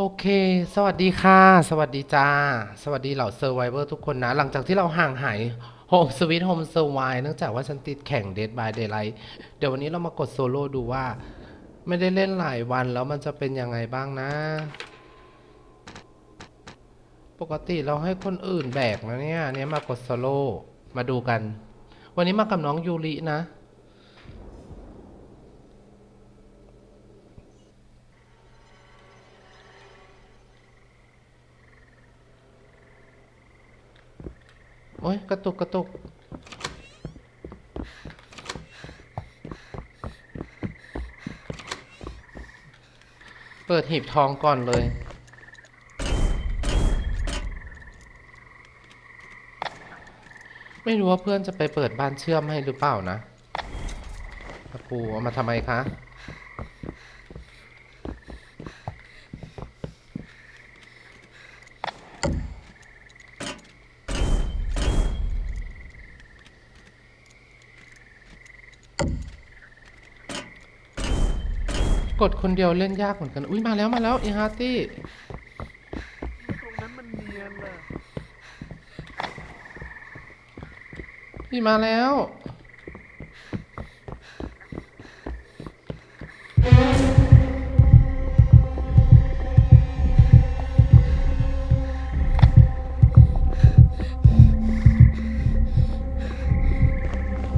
โอเค สวัสดีค่ะ สวัสดีจ้า สวัสดีเหล่าเซอร์ไวเวอร์ทุกคนนะ หลังจากที่เราห่างหายโฮมสวิตโฮมเซอร์ไวเนื่องจากว่าฉันติดแข่ง Dead by Daylight เดี๋ยววันนี้เรามากดโซโล่ดูว่า ไม่ได้เล่นหลายวันแล้วมันจะเป็นยังไงบ้างนะ ปกติเราให้คนอื่นแบกนะเนี่ยเนี่ยมากดโซโล่มาดูกัน วันนี้มากับน้องยูรินะ โอ้ยกระตุกกระตุก เปิดหีบทองก่อนเลย ไม่รู้ว่าเพื่อนจะไปเปิดบ้านเชื่อมให้หรือเปล่านะตะปูเอามาทำไมคะ กดคนเดียวเล่นยากเหมือนกัน อุ้ยมาแล้วมาแล้วอีฮาร์ตี้ตรงนั้นมันเนียนน่ะพี่มาแล้ว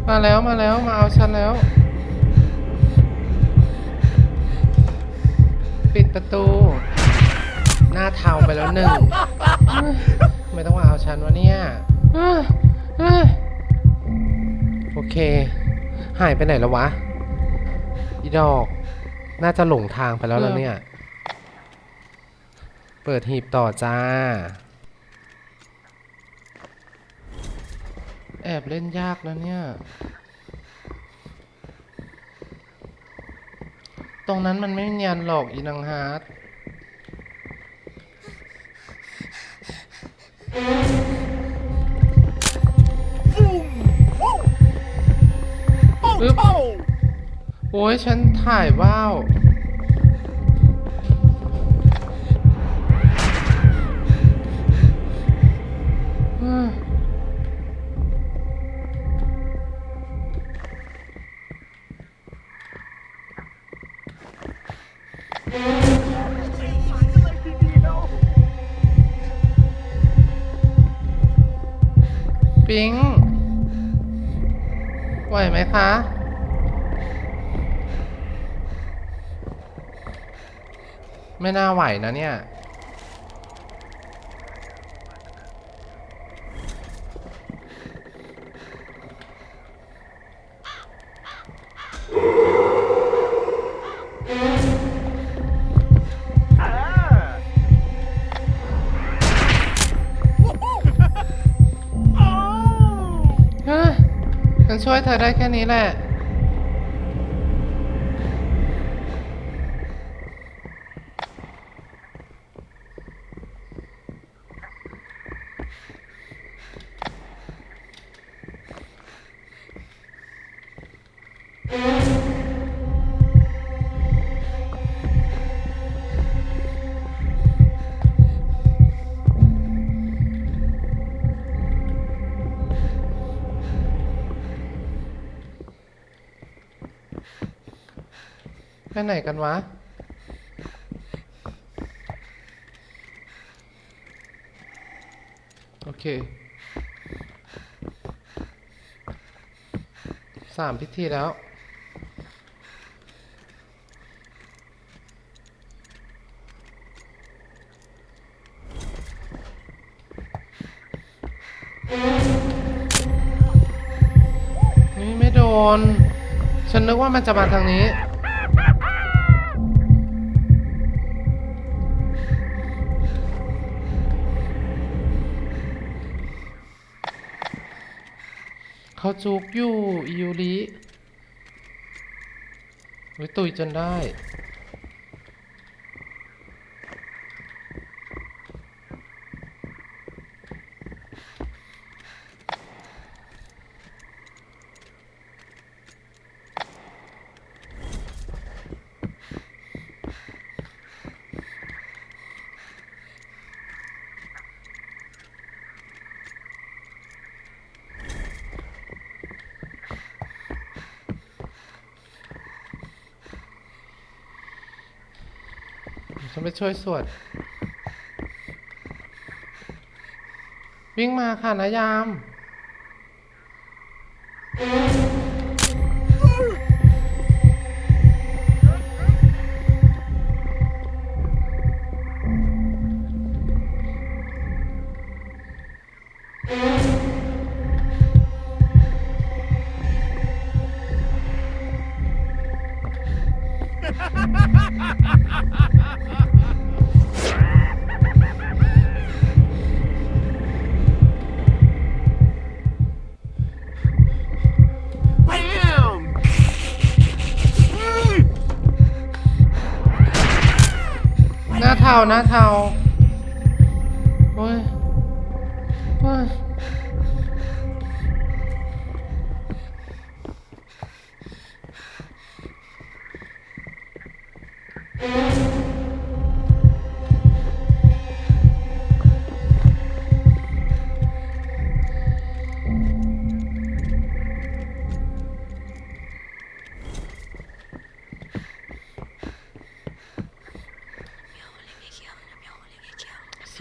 มาแล้วมาแล้วมาเอาฉันแล้ว ปิดประตู หน้าเทาไปแล้วหนึ่งไม่ต้องมาเอาฉันวะเนี่ยเอ้ยเอ้ยโอเค หายไปไหนแล้ววะอีดอก น่าจะหลงทางไปแล้วแล้วเนี่ย เปิดหีบต่อจ้า แอบเล่นยากแล้วเนี่ย ตรงนั้นมันไม่เนียนหรอกอีนังฮาร์ดอึ๊บโอ้ยฉันถ่ายว่าว ปิงไหวไหมคะ ไม่น่าไหวนะเนี่ย ฉันช่วยเธอได้แค่นี้แหละไไหนกันวะ โอเคสามพิธีแล้ว นี่ไม่โดน ฉันนึกว่ามันจะมาทางนี้ เขาจุกอยู่อิยูริวิตุยจนได้ ไปช่วยสวด วิ่งมาค่ะนายาม หน้าเทาหน้าเทาโอ้ยโอ้ย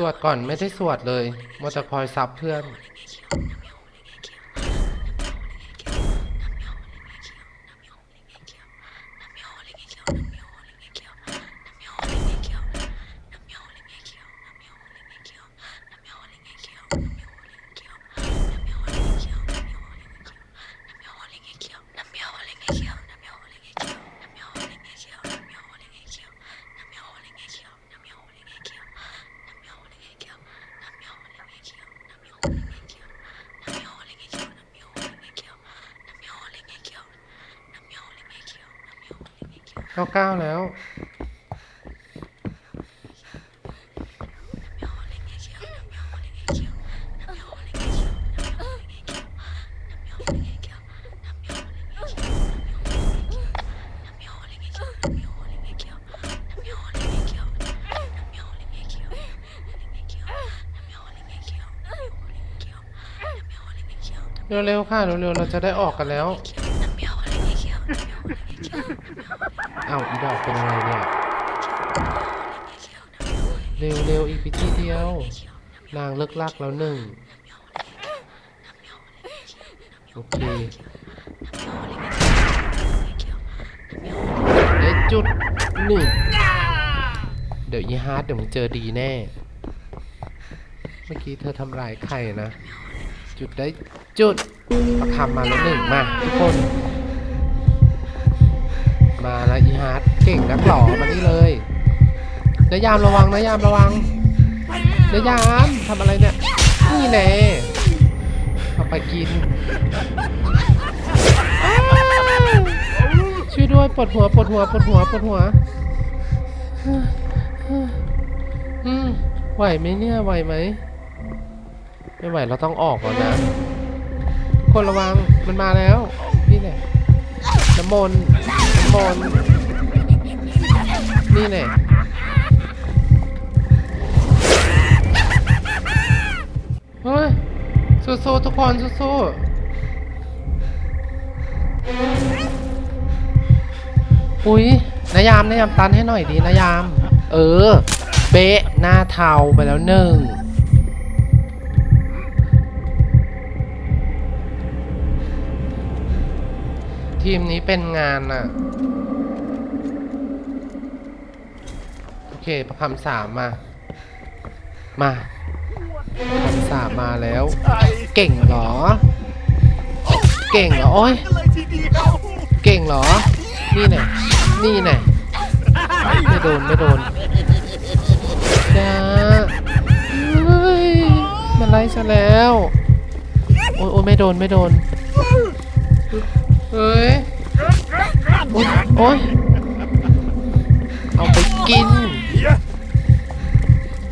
สวดก่อนไม่ได้สวดเลยมัวแต่คอยซับเพื่อน เก้าเก้าแล้ว เร็วๆค่ะ เร็วๆ เราจะได้ออกกันแล้ว เอ้าอีดอกเป็นอะไรเนี่ยเร็วๆอีกพิธีเดียวนางเลิกลักแล้วหนึ่งโอเคได้จุดหนึ่งเดี๋ยวยีฮาร์ดเดี๋ยวมึงเจอดีแน่ เมื่อกี้เธอทำลายไข่นะ จุดได้จุดประคำมาแล้วหนึ่งมาทุกคน มาล้วอีฮาร์ดเก่งนักหล่อมานี่เลยนายามระวังนายามระวังนายามทำอะไรเนี่ยนี่แน่เอาไปกินช่วยด้วยปวดหัวปวดหัวปวดหัวปวดหัวอืมไหวไหมเนี่ยไหวไหมไม่ไหวเราต้องออกก่อนนะคนระวังมันมาแล้ว มนต์น้ำมนต์นี่แน่เฮ้ยสู้ๆทุกคนสู้ๆอุ้ยนายามนายามตันให้หน่อยดีนายาม เออ เบะหน้าเทาไปแล้วหนึ่ง ทีมนี้เป็นงานอะโอเคประคำสามมา มาประคำสามมาแล้ว เก่งเหรอ เก่งเหรอ โอ้ยเก่งเหรอ นี่แน่นี่แน่ไม่โดน ไม่โดนจ้าเฮ้ย มันไล่ซะแล้ว โอ้ยไม่โดน ไม่โดน เฮ้ย อ๊ยโอ๊ยเอาไปกิน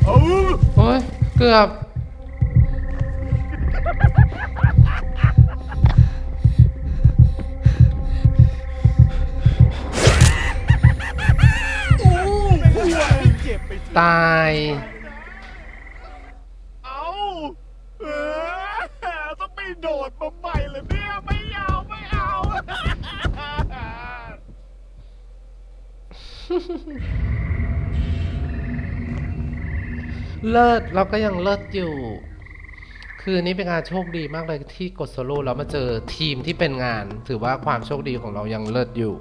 โอ๊ยเกือบตายเอาเออต้องไปโดดมาใหม่เลยเนี่ยไม่ เลิศเราก็ยังเลิศอยู่ คือนี้เป็นงานโชคดีมากเลยที่กดโซโล่แล้วมาเจอทีมที่เป็นงาน ถือว่าความโชคดีของเรายังเลิศอยู่